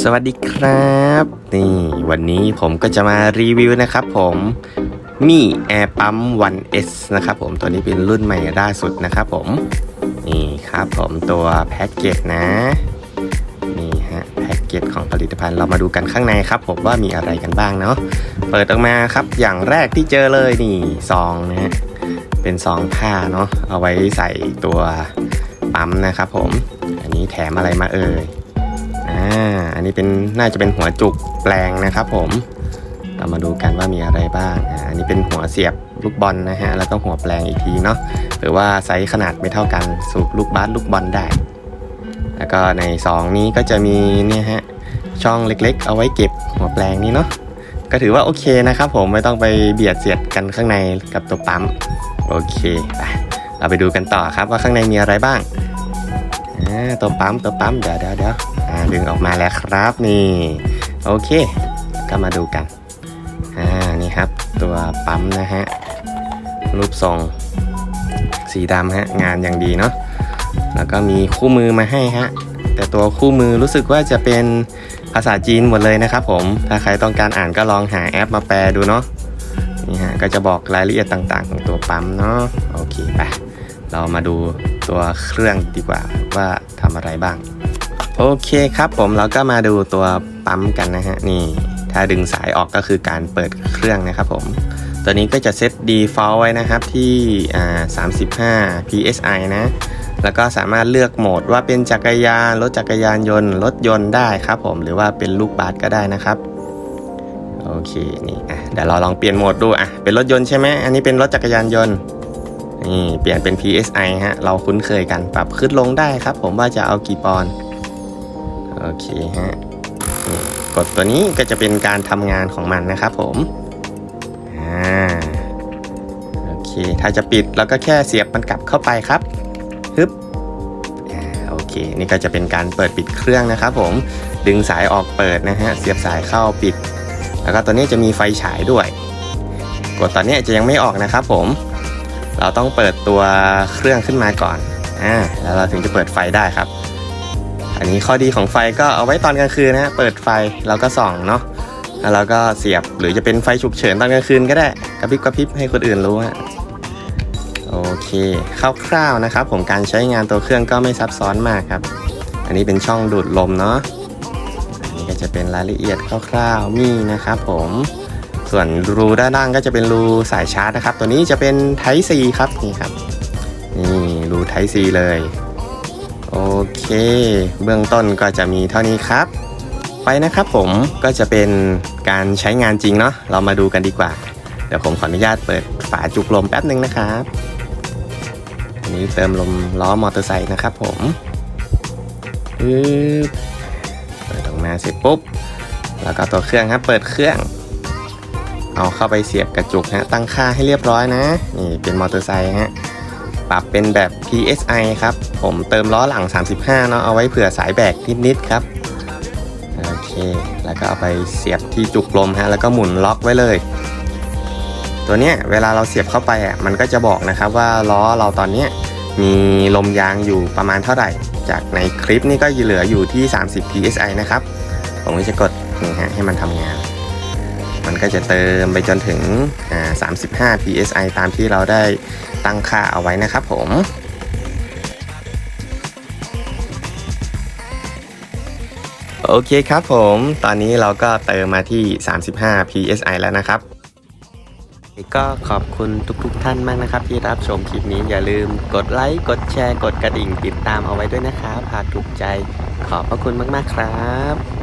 สวัสดีครับ นี่วันนี้ผมก็จะมารีวิวนะครับผมมีแอร์ปั๊ม 1S นะครับผมตัวนี้เป็นรุ่นใหม่ล่าสุดนะครับผม นี่ครับผมตัวแพ็กเกจนะ นี่ฮะแพ็กเกจของผลิตภัณฑ์เรามาดูกันข้างในครับผมว่ามีอะไรกันบ้างเนาะเปิดออกมาครับอย่างแรกที่เจอเลยนี่ซองนะฮะเป็นซองผ้าเนาะเอาไว้ใส่ตัวปั๊มนะครับผม อันนี้แถมอะไรมาเอ่ย อ่า อันนี้เป็นน่าจะเป็นหัวจุกแปลงนะครับผม เรามาดูกันว่ามีอะไรบ้างอ่าอันนี้เป็นหัวเสียบลูกบอลนะฮะ แล้วก็หัวแปลงอีกทีเนาะ หรือว่าไซส์ขนาดไม่เท่ากัน สูบลูกบาสลูกบอลได้ แล้วก็ในซองนี้ก็จะมีเนี่ยฮะ ช่องเล็กๆ เอาไว้เก็บหัวแปลงนี้เนาะ ก็ถือว่าโอเคนะครับผม ไม่ต้องไปเบียดเสียดกันข้างในกับตัวปั๊ม โอเคไปเราไปดูกันต่อครับว่าข้างในมีอะไรบ้างอ่าตัวปั๊มตัวปั๊มเดี๋ยวเดี๋ยวเดี๋ยว ดึงออกมาแล้วครับนี่โอเค ก็มาดูกันอ่านี่ครับ ตัวปั๊มนะฮะรูปทรงสีดำฮะงานอย่างดีเนาะแล้วก็มีคู่มือมาให้ฮะแต่ตัวคู่มือรู้สึกว่าจะเป็นภาษาจีนหมดเลยนะครับผม ถ้าใครต้องการอ่านก็ลองหาแอปมาแปลดูเนาะนี่ฮะก็จะบอกรายละเอียดต่างๆ ของตัวปั๊มเนาะโอเคไปเรามาดูตัวเครื่องดีกว่าว่าทำอะไรบ้าง โอเคครับผมเราก็มาดูตัวปั๊มกันนะฮะนี่ ถ้าดึงสายออกก็คือการเปิดเครื่องนะครับผม ตัวนี้ก็จะเซต default ไว้นะครับที่อ่า35 psi นะแล้วก็สามารถเลือกโหมดว่าเป็นจักรยานรถจักรยานยนต์รถยนต์ได้ครับผมหรือว่าเป็นลูกบาสก็ได้นะครับโอเคนี่อะเดี๋ยวเราลองเปลี่ยนโหมดดูอะเป็นรถยนต์ใช่ไหมอันนี้เป็นรถจักรยานยนต์นี่เปลี่ยนเป็น PSI ฮะเราคุ้นเคยกันปรับขึ้นลงได้ครับ ผมว่าจะเอากี่ปอนด์ โอเคฮะกดตัวนี้ก็จะเป็นการทำงานของมันนะครับผมอ่าโอเค ถ้าจะปิดเราก็แค่เสียบมันกลับเข้าไปครับฮึบอ่าโอเค นี่ก็จะเป็นการเปิดปิดเครื่องนะครับผม ดึงสายออกเปิดนะฮะ เสียบสายเข้าปิด แล้วก็ตัวนี้จะมีไฟฉายด้วย กดตอนนี้จะยังไม่ออกนะครับผม เราต้องเปิดตัวเครื่องขึ้นมาก่อน อ่า แล้วเราถึงจะเปิดไฟได้ครับ อันนี้ข้อดีของไฟก็เอาไว้ตอนกลางคืนนะฮะเปิดไฟเราก็ส่องเนาะแล้วเราก็เสียบหรือจะเป็นไฟฉุกเฉินตอนกลางคืนก็ได้กระพริบกระพริบให้คนอื่นรู้ฮะโอเคคร่าวๆนะครับ ผมการใช้งานตัวเครื่องก็ไม่ซับซ้อนมากครับ อันนี้เป็นช่องดูดลมเนาะอันนี้ก็จะเป็นรายละเอียดคร่าวๆนี่นะครับ ผมส่วนรูด้านล่างก็จะเป็นรูสายชาร์จนะครับ ตัวนี้จะเป็น Type C ครับนี่ครับนี่รู Type C เลย โอเค เบื้องต้นก็จะมีเท่านี้ครับ ไปนะครับผมก็จะเป็นการใช้งานจริงเนาะเรามาดูกันดีกว่า เดี๋ยวผมขออนุญาตเปิดฝาจุกลมแป๊บหนึ่งนะครับอันนี้เติมลมล้อมอเตอร์ไซค์นะครับผมปึ๊บเปิดออกมาเสร็จปุ๊บ แล้วก็ตัวเครื่องครับเปิดเครื่อง เอาเข้าไปเสียบกระจุกฮะตั้งค่าให้เรียบร้อยนะ นี่เป็นมอเตอร์ไซค์ฮะ ปรับเป็นแบบ PSI ครับ ผมเติมล้อหลัง 35 เนาะเอาไว้เผื่อสายแบกนิดๆครับโอเค แล้วก็เอาไปเสียบที่จุกลมฮะ แล้วก็หมุนล็อกไว้เลย ตัวเนี้ยเวลาเราเสียบเข้าไปอะ มันก็จะบอกนะครับว่าล้อเราตอนเนี้ยมีลมยางอยู่ประมาณเท่าไหร่ จากในคลิปนี่ก็เหลืออยู่ที่ 30 psi นะครับ ผมก็จะกดนี่ฮะให้มันทำงาน มันก็จะเติมไปจนถึง 35 psi ตามที่เราได้ตั้งค่าเอาไว้นะครับผมโอเคครับผม ตอนนี้เราก็เติมมาที่ 35 psi แล้วนะครับ ก็ขอบคุณทุกๆท่านมากนะครับ ที่รับชมคลิปนี้อย่าลืมกดไลค์ กดแชร์ กดกระดิ่งติดตามเอาไว้ด้วยนะครับหากถูกใจขอบพระคุณมากๆครับ